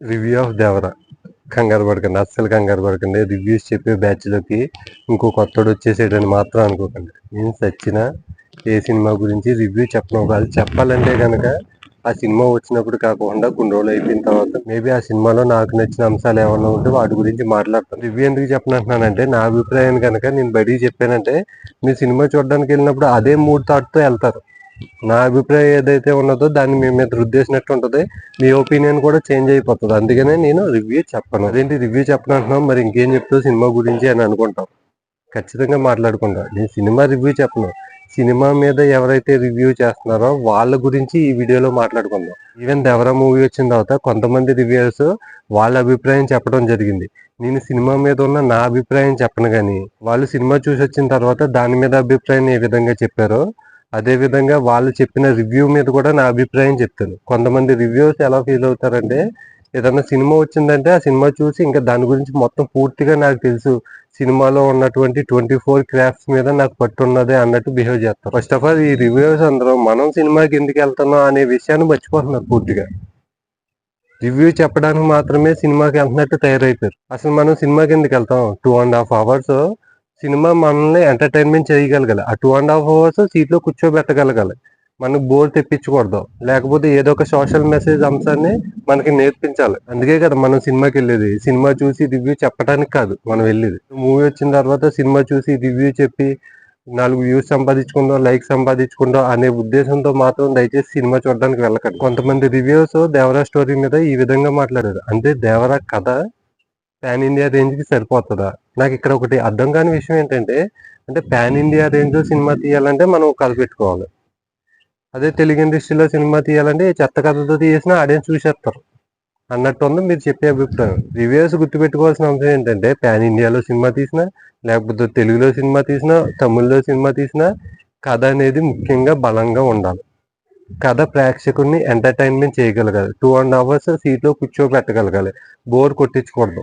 Review of Devara కంగారు పడకండి అస్సలు కంగారు పడకండి. రివ్యూస్ చెప్పే బ్యాచ్లోకి ఇంకో కొత్తడు వచ్చేసేటని మాత్రం అనుకోకండి. నేను సచ్చిన ఏ సినిమా గురించి రివ్యూ చెప్పను. కాదు చెప్పాలంటే కనుక ఆ సినిమా వచ్చినప్పుడు కాకుండా కొన్ని రోజులు అయిపోయిన తర్వాత మేబీ ఆ సినిమాలో నాకు నచ్చిన అంశాలు ఏమైనా ఉంటే వాటి గురించి మాట్లాడతాను. రివ్యూ ఎందుకు చెప్పనంటున్నానంటే నా అభిప్రాయం కనుక నేను బయటికి చెప్పానంటే మీరు సినిమా చూడడానికి వెళ్ళినప్పుడు అదే మూడ్ థాట్తో వెళ్తారు. నా అభిప్రాయం ఏదైతే ఉన్నదో దాన్ని మీ మీద రుద్దేసినట్టు ఉంటుంది. మీ ఒపీనియన్ కూడా చేంజ్ అయిపోతుంది. అందుకనే నేను రివ్యూ చెప్పను. అదేంటి రివ్యూ చెప్పను అంటున్నాం మరి ఇంకేం చెప్తావు సినిమా గురించి అని అనుకుంటాం ఖచ్చితంగా మాట్లాడుకుంటాం. నేను సినిమా రివ్యూ చెప్పను. సినిమా మీద ఎవరైతే రివ్యూ చేస్తున్నారో వాళ్ళ గురించి ఈ వీడియోలో మాట్లాడుకుందాం. ఈవెన్ దెవరా మూవీ వచ్చిన తర్వాత కొంతమంది రివ్యూస్ వాళ్ళ అభిప్రాయం చెప్పడం జరిగింది. నేను సినిమా మీద ఉన్న నా అభిప్రాయం చెప్పను కానీ వాళ్ళు సినిమా చూసి వచ్చిన తర్వాత దాని మీద అభిప్రాయం ఏ విధంగా చెప్పారో అదేవిధంగా వాళ్ళు చెప్పిన రివ్యూ మీద కూడా నా అభిప్రాయం చెప్తాను. కొంతమంది రివ్యూస్ ఎలా ఫీల్ అవుతారంటే ఏదన్నా సినిమా వచ్చిందంటే ఆ సినిమా చూసి ఇంకా దాని గురించి మొత్తం పూర్తిగా నాకు తెలుసు. సినిమాలో ఉన్నటువంటి ట్వంటీ ఫోర్ క్రాఫ్ట్స్ మీద నాకు పట్టున్నదే అన్నట్టు బిహేవ్ చేస్తారు. ఫస్ట్ ఆఫ్ ఆల్ ఈ రివ్యూస్ అందరూ మనం సినిమాకి ఎందుకు వెళ్తున్నాం అనే విషయాన్ని మర్చిపోతున్నారు పూర్తిగా. రివ్యూ చెప్పడానికి మాత్రమే సినిమాకి వెళ్తున్నట్టు తయారైపోయారు. అసలు మనం సినిమాకి ఎందుకు వెళ్తాం? టూ అండ్ హాఫ్ అవర్స్ సినిమా మనల్ని ఎంటర్టైన్మెంట్ చేయగలగాలి. ఆ టూ అండ్ హాఫ్ అవర్స్ సీట్లో కూర్చోబెట్టగలగాలి. మనకు బోర్ తెప్పించకూడదు. లేకపోతే ఏదో ఒక సోషల్ మెసేజ్ అంశాన్ని మనకి నేర్పించాలి. అందుకే కదా మనం సినిమాకి వెళ్ళేది. సినిమా చూసి రివ్యూ చెప్పడానికి కాదు మనం వెళ్ళేది. మూవీ వచ్చిన తర్వాత సినిమా చూసి రివ్యూ చెప్పి నాలుగు వ్యూస్ సంపాదించుకుందాం లైక్ సంపాదించుకుందాం అనే ఉద్దేశంతో మాత్రం దయచేసి సినిమా చూడడానికి వెళ్ళకండి. కొంతమంది రివ్యూస్ దేవరా స్టోరీ మీద ఈ విధంగా మాట్లాడారు. అంటే దేవరా కథ పాన్ ఇండియా రేంజ్కి సరిపోతుందా? నాకు ఇక్కడ ఒకటి అర్థం కాని విషయం ఏంటంటే అంటే పాన్ ఇండియా రేంజ్లో సినిమా తీయాలంటే మనం కలిపెట్టుకోవాలి అదే తెలుగు ఇండస్ట్రీలో సినిమా తీయాలంటే చెత్త కథతో తీసినా ఆడియన్స్ చూసేస్తారు. అన్నట్టు ఉంది మీరు చెప్పే అభిప్రాయం. రివ్యూస్ గుర్తుపెట్టుకోవాల్సిన అంశం ఏంటంటే పాన్ ఇండియాలో సినిమా తీసినా లేకపోతే తెలుగులో సినిమా తీసినా తమిళ్ళో సినిమా తీసినా కథ అనేది ముఖ్యంగా బలంగా ఉండాలి. కథ ప్రేక్షకుడిని ఎంటర్టైన్మెంట్ చేయగలగాలి. టూ అండ్ అవర్స్ సీట్లో కూర్చోబెట్టగలగాలి. బోర్ కొట్టించకూడదు.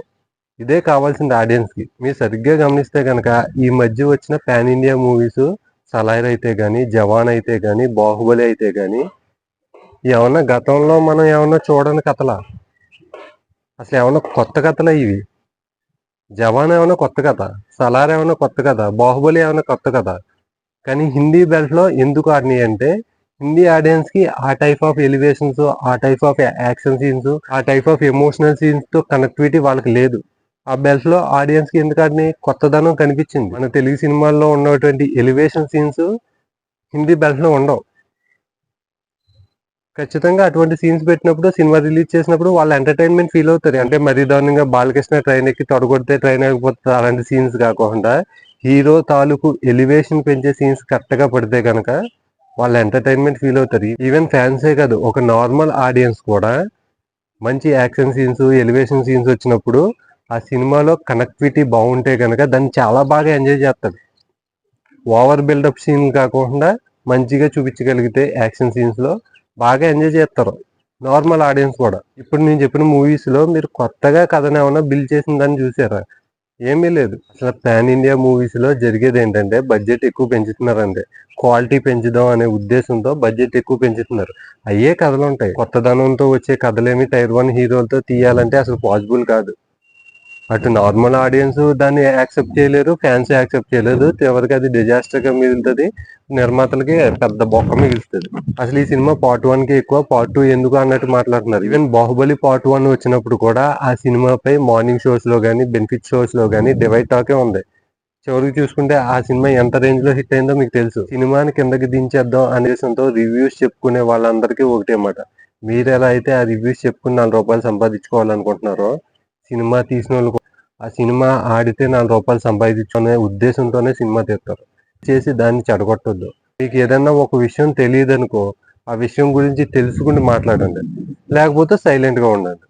ఇదే కావాల్సింది ఆడియన్స్కి. మీరు సరిగ్గా గమనిస్తే కనుక ఈ మధ్య వచ్చిన పాన్ ఇండియా మూవీస్ సలాయర్ అయితే కానీ జవాన్ అయితే కానీ బాహుబలి అయితే కానీ ఏమన్నా గతంలో మనం ఏమన్నా చూడని కథలా? అసలు ఏమన్నా కొత్త కథలా ఇవి? జవాన్ ఏమైనా కొత్త కథ? సలార్ ఏమైనా కొత్త కథ? బాహుబలి ఏమైనా కొత్త కథ? కానీ హిందీ బెల్ట్లో ఎందుకు ఆడినాయి అంటే హిందీ ఆడియన్స్కి ఆ టైప్ ఆఫ్ ఎలివేషన్స్ ఆ టైప్ ఆఫ్ యాక్షన్ సీన్స్ ఆ టైప్ ఆఫ్ ఎమోషనల్ సీన్స్తో కనెక్టివిటీ వాళ్ళకి లేదు. ఆ బెల్ట్లో ఆడియన్స్కి ఎందుకంటే కొత్తదనం కనిపించింది? మన తెలుగు సినిమాల్లో ఉన్నటువంటి ఎలివేషన్ సీన్స్ హిందీ బెల్ట్లో ఉండవు. ఖచ్చితంగా అటువంటి సీన్స్ పెట్టినప్పుడు సినిమా రిలీజ్ చేసినప్పుడు వాళ్ళు ఎంటర్టైన్మెంట్ ఫీల్ అవుతారు. అంటే మరీ దారుణంగా బాలకృష్ణ ట్రైన్ ఎక్కి తొడగొడితే ట్రైన్ అయిపోతుంది అలాంటి సీన్స్ కాకుండా హీరో తాలూకు ఎలివేషన్ పెంచే సీన్స్ కరెక్ట్గా పడితే కనుక వాళ్ళు ఎంటర్టైన్మెంట్ ఫీల్ అవుతారు. ఈవెన్ ఫ్యాన్సే కాదు ఒక నార్మల్ ఆడియన్స్ కూడా మంచి యాక్షన్ సీన్స్ ఎలివేషన్ సీన్స్ వచ్చినప్పుడు ఆ సినిమాలో కనెక్టివిటీ బాగుంటే కనుక దాన్ని చాలా బాగా ఎంజాయ్ చేస్తాడు. ఓవర్ బిల్డప్ సీన్ కాకుండా మంచిగా చూపించగలిగితే యాక్షన్ సీన్స్లో బాగా ఎంజాయ్ చేస్తారు. నార్మల్ ఆడియన్స్ కూడా. ఇప్పుడు నేను చెప్పిన మూవీస్లో మీరు కొత్తగా కథను ఏమైనా బిల్డ్ చేసిన దాన్ని చూసారా? ఏమీ లేదు. అసలు పాన్ ఇండియా మూవీస్లో జరిగేది ఏంటంటే బడ్జెట్ ఎక్కువ పెంచుతున్నారంటే క్వాలిటీ పెంచుదాం అనే ఉద్దేశంతో బడ్జెట్ ఎక్కువ పెంచుతున్నారు. అయ్యే కథలు ఉంటాయి కొత్తదనంతో వచ్చే కథలేమి టైర్ వన్ హీరోలతో తీయాలంటే అసలు పాసిబుల్ కాదు. అటు నార్మల్ ఆడియన్స్ దాన్ని యాక్సెప్ట్ చేయలేరు ఫ్యాన్స్ యాక్సెప్ట్ చేయలేదు. చివరికి అది డిజాస్టర్గా మిగులుతుంది. నిర్మాతలకి పెద్ద బొక్క మిగులుతుంది. అసలు ఈ సినిమా పార్ట్ వన్కి ఎక్కువ పార్ట్ టూ ఎందుకు అన్నట్టు మాట్లాడుతున్నారు. ఈవెన్ బాహుబలి పార్ట్ వన్ వచ్చినప్పుడు కూడా ఆ సినిమాపై మార్నింగ్ షోస్లో కానీ బెనిఫిట్ షోస్లో కానీ డివైడ్ టాకే ఉంది. చివరికి చూసుకుంటే ఆ సినిమా ఎంత రేంజ్లో హిట్ అయిందో మీకు తెలుసు. సినిమాని కిందకి దించేద్దాం అనేసంతో రివ్యూస్ చెప్పుకునే వాళ్ళందరికీ ఒకటే మాట. మీరు ఎలా అయితే ఆ రివ్యూస్ చెప్పుకుని నాలుగు రూపాయలు సంపాదించుకోవాలనుకుంటున్నారో సినిమా తీసిన వాళ్ళు ఆ సినిమా ఆడితే నాలుగు రూపాయలు సంపాదించుకునే ఉద్దేశంతోనే సినిమా తీస్తారు. చేసి దాన్ని చెడగొట్టొద్దు. మీకు ఏదైనా ఒక విషయం తెలియదు అనుకో ఆ విషయం గురించి తెలుసుకుని మాట్లాడండి. లేకపోతే సైలెంట్గా ఉండండి.